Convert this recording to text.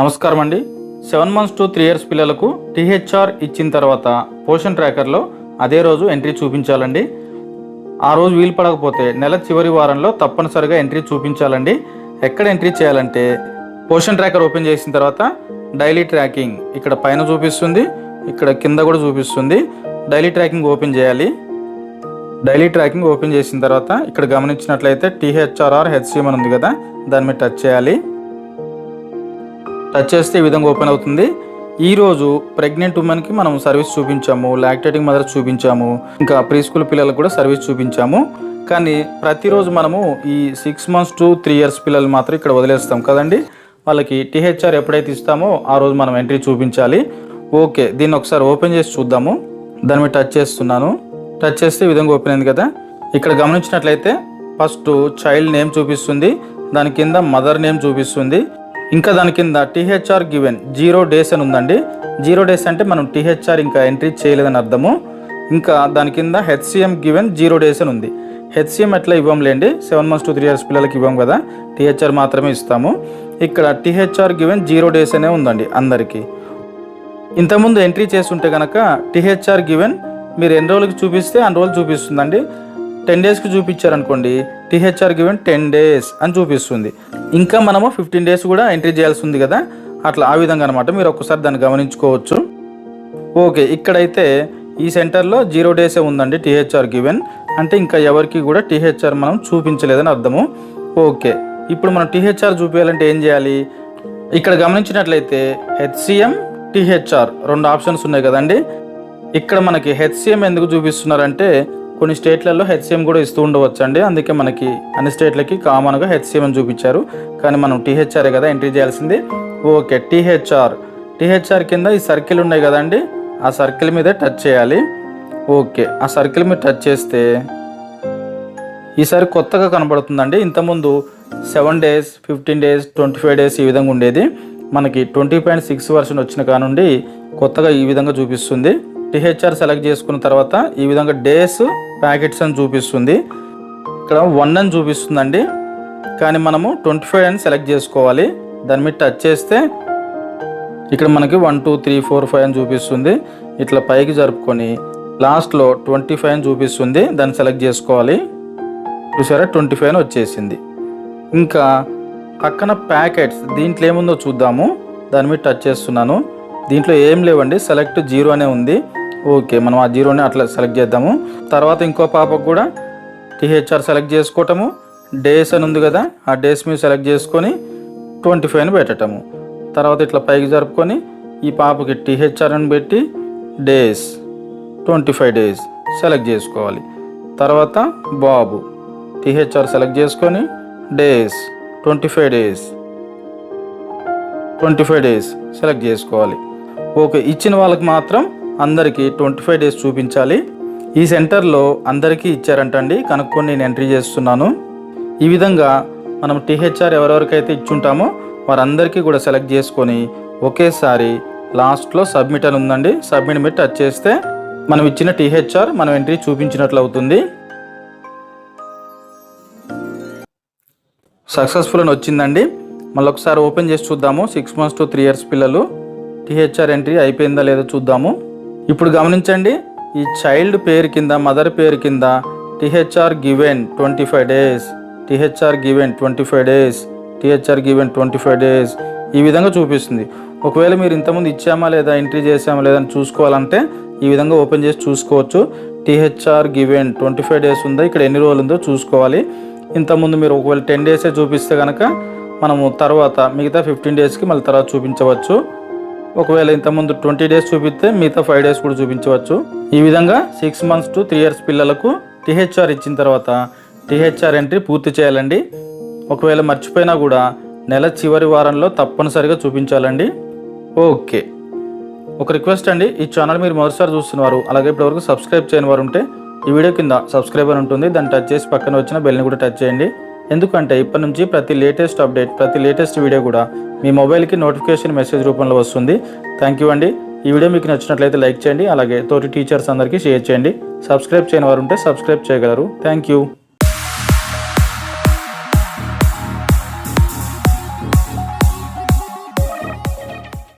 నమస్కారం అండి. Seven months to three years పిల్లలకు టీహెచ్ఆర్ ఇచ్చిన తర్వాత పోషన్ ట్రాకర్లో అదే రోజు ఎంట్రీ చూపించాలండి. ఆ రోజు వీలు పడకపోతే నెల చివరి వారంలో తప్పనిసరిగా ఎంట్రీ చూపించాలండి. ఎక్కడ ఎంట్రీ చేయాలంటే పోషన్ ట్రాకర్ ఓపెన్ చేసిన తర్వాత డైలీ ట్రాకింగ్ ఇక్కడ పైన చూపిస్తుంది ఇక్కడ కింద కూడా చూపిస్తుంది. డైలీ ట్రాకింగ్ ఓపెన్ చేయాలి. డైలీ ట్రాకింగ్ ఓపెన్ చేసిన తర్వాత ఇక్కడ గమనించినట్లయితే టీహెచ్ఆర్ఆర్ హెచ్సిఎం అని ఉంది కదా దాని మీద టచ్ చేయాలి. టచ్ చేస్తే ఈ విధంగా ఓపెన్ అవుతుంది. ఈరోజు ప్రెగ్నెంట్ ఉమెన్కి మనం సర్వీస్ చూపించాము లాక్టేటింగ్ మదర్ చూపించాము ఇంకా ప్రీ స్కూల్ పిల్లలకు కూడా సర్వీస్ చూపించాము. కానీ ప్రతిరోజు మనము ఈ six months to three years పిల్లలు మాత్రం ఇక్కడ వదిలేస్తాం కదండి. వాళ్ళకి టీహెచ్ఆర్ ఎప్పుడైతే ఇస్తామో ఆ రోజు మనం ఎంట్రీ చూపించాలి. ఓకే దీన్ని ఒకసారి ఓపెన్ చేసి చూద్దాము. దాని మీద టచ్ చేస్తున్నాను. టచ్ చేస్తే ఈ విధంగా ఓపెన్ అయింది కదా. ఇక్కడ గమనించినట్లయితే ఫస్ట్ చైల్డ్ నేమ్ చూపిస్తుంది. దాని కింద మదర్ నేమ్ చూపిస్తుంది. ఇంకా దాని కింద టీహెచ్ఆర్ గివెన్ జీరో డేస్ అని ఉందండి. జీరో డేస్ అంటే మనం టీహెచ్ఆర్ ఇంకా ఎంట్రీ చేయలేదని అర్థము. ఇంకా దాని కింద హెచ్సిఎం గివెన్ జీరో డేస్ అని ఉంది. హెచ్సిఎం ఎట్లా ఇవ్వంలేండి? Seven months to three years పిల్లలకి ఇవ్వం కదా? టీహెచ్ఆర్ మాత్రమే ఇస్తాము. ఇక్కడ టీహెచ్ఆర్ గివెన్ జీరో డేస్ అనే ఉందండి అందరికీ. ఇంతకుముందు ఎంట్రీ చేస్తుంటే కనుక టీహెచ్ఆర్ గివెన్ మీరు ఎన్ని రోజులకి చూపిస్తే అన్ని రోజులు చూపిస్తుందండి. టెన్ డేస్కి చూపించారనుకోండి టీహెచ్ఆర్ గివెన్ టెన్ డేస్ అని చూపిస్తుంది. ఇంకా మనము ఫిఫ్టీన్ డేస్ కూడా ఎంట్రీ చేయాల్సి ఉంది కదా. అట్లా ఆ విధంగా అనమాట మీరు ఒక్కసారి దాన్ని గమనించుకోవచ్చు. ఓకే ఇక్కడైతే ఈ సెంటర్లో జీరో డేసే ఉందండి టీహెచ్ఆర్ గివెన్. అంటే ఇంకా ఎవరికి కూడా టీహెచ్ఆర్ మనం చూపించలేదని అర్థము. ఓకే ఇప్పుడు మనం టీహెచ్ఆర్ చూపించాలంటే ఏం చేయాలి? ఇక్కడ గమనించినట్లయితే హెచ్సిఎం టీహెచ్ఆర్ రెండు ఆప్షన్స్ ఉన్నాయి కదండి. ఇక్కడ మనకి హెచ్సిఎం ఎందుకు చూపిస్తున్నారంటే కొన్ని స్టేట్లలో హెచ్సిఎం కూడా ఇస్తూ ఉండవచ్చు అండి అందుకే మనకి అన్ని స్టేట్లకి కామన్గా హెచ్సిఎం అని చూపించారు. కానీ మనం టీహెచ్ఆర్ కదా ఎంట్రీ చేయాల్సింది. Okay THR. టీహెచ్ఆర్ కింద ఈ సర్కిల్ ఉన్నాయి కదండి. ఆ సర్కిల్ మీద టచ్ చేయాలి. ఓకే ఆ సర్కిల్ మీద టచ్ చేస్తే ఈసారి కొత్తగా కనబడుతుందండి. ఇంతకుముందు seven days fifteen days twenty five days ఈ విధంగా ఉండేది. మనకి ట్వంటీ పాయింట్ సిక్స్ వర్షన్ వచ్చిన కానుండి కొత్తగా ఈ విధంగా చూపిస్తుంది. టీహెచ్ఆర్ సెలెక్ట్ చేసుకున్న తర్వాత ఈ విధంగా డేస్ ప్యాకెట్స్ అని చూపిస్తుంది. ఇక్కడ వన్ అని చూపిస్తుందండి. కానీ మనము ట్వంటీ ఫైవ్ అని సెలెక్ట్ చేసుకోవాలి. దాని మీద టచ్ చేస్తే ఇక్కడ మనకి one two three four five అని చూపిస్తుంది. ఇట్లా పైకి జరుపుకొని లాస్ట్లో ట్వంటీ ఫైవ్ అని చూపిస్తుంది. దాన్ని సెలెక్ట్ చేసుకోవాలి. చూసారా? ట్వంటీ ఫైవ్ అని వచ్చేసింది. ఇంకా పక్కన ప్యాకెట్స్ దీంట్లో ఏముందో చూద్దాము. దాని మీద టచ్ చేస్తున్నాను. దీంట్లో ఏం లేవండి. సెలెక్ట్ జీరో అనే ఉంది. ఓకే మనం ఆ జీరోని అట్లా సెలెక్ట్ చేద్దాము. తర్వాత ఇంకో పాపకు కూడా టీహెచ్ఆర్ సెలెక్ట్ చేసుకోవటము. డేస్ అని ఉంది కదా ఆ డేస్ మీద సెలెక్ట్ చేసుకొని ట్వంటీ ఫైవ్ని పెట్టటము. తర్వాత ఇట్లా పైకి జరుపుకొని ఈ పాపకి టీహెచ్ఆర్ అని పెట్టి days twenty five days select చేసుకోవాలి. తర్వాత బాబు టీహెచ్ఆర్ సెలెక్ట్ చేసుకొని days twenty five days twenty five days select చేసుకోవాలి. ఓకే ఇచ్చిన వాళ్ళకి మాత్రం అందరికీ ట్వంటీ ఫైవ్ డేస్ చూపించాలి. ఈ సెంటర్లో అందరికీ ఇచ్చారంటండి. కనుక్కొని నేను ఎంట్రీ చేస్తున్నాను. ఈ విధంగా మనం టీహెచ్ఆర్ ఎవరెవరికైతే ఇచ్చుంటామో వారందరికీ కూడా సెలెక్ట్ చేసుకొని ఒకేసారి లాస్ట్లో సబ్మిట్ అని ఉందండి. సబ్మిట్ మీద టచ్ చేస్తే మనం ఇచ్చిన టీహెచ్ఆర్ మనం ఎంట్రీ చూపించినట్లు అవుతుంది. సక్సెస్ఫుల్ అని వచ్చిందండి. మళ్ళీ ఒకసారి ఓపెన్ చేసి చూద్దాము. Six months to three years పిల్లలు. టీహెచ్ఆర్ ఎంట్రీ అయిపోయిందా లేదో చూద్దాము. ఇప్పుడు గమనించండి ఈ చైల్డ్ పేరు కింద మదర్ పేరు కింద THR given twenty five days THR given twenty five days THR given twenty five days ఈ విధంగా చూపిస్తుంది. ఒకవేళ మీరు ఇంతకుముందు ఇచ్చామా లేదా ఎంట్రీ చేసామా లేదా అని చూసుకోవాలంటే ఈ విధంగా ఓపెన్ చేసి చూసుకోవచ్చు. THR given twenty five days ఉందా ఇక్కడ ఎన్ని రోజులు ఉందో చూసుకోవాలి. ఇంతకుముందు మీరు ఒకవేళ టెన్ డేసే చూపిస్తే కనుక మనము తర్వాత మిగతా ఫిఫ్టీన్ డేస్కి మళ్ళీ తర్వాత చూపించవచ్చు. ఒకవేళ ఇంతకుముందు ట్వంటీ డేస్ చూపిస్తే మిగతా ఫైవ్ డేస్ కూడా చూపించవచ్చు. ఈ విధంగా six months to three years పిల్లలకు టీహెచ్ఆర్ ఇచ్చిన తర్వాత టీహెచ్ఆర్ ఎంట్రీ పూర్తి చేయాలండి. ఒకవేళ మర్చిపోయినా కూడా నెల చివరి వారంలో తప్పనిసరిగా చూపించాలండి. ఓకే. ఒక రిక్వెస్ట్ అండి ఈ ఛానల్ మీరు మొదటిసారి చూస్తున్నారు అలాగే ఇప్పటివరకు సబ్స్క్రైబ్ చేయని వారు ఉంటే ఈ వీడియో కింద సబ్స్క్రైబ్ అని ఉంటుంది. దాన్ని టచ్ చేసి పక్కన వచ్చిన బెల్ని కూడా టచ్ చేయండి. ఎందుకంటే ఇప్పటి నుంచి ప్రతి లేటెస్ట్ అప్డేట్ ప్రతి లేటెస్ట్ వీడియో కూడా మీ మొబైల్కి నోటిఫికేషన్ మెసేజ్ రూపంలో వస్తుంది. థ్యాంక్ యూ అండి. ఈ వీడియో మీకు నచ్చినట్లయితే లైక్ చేయండి అలాగే తోటి టీచర్స్ అందరికీ షేర్ చేయండి. సబ్స్క్రైబ్ చేయని వారు ఉంటే సబ్స్క్రైబ్ చేయగలరు. Thank you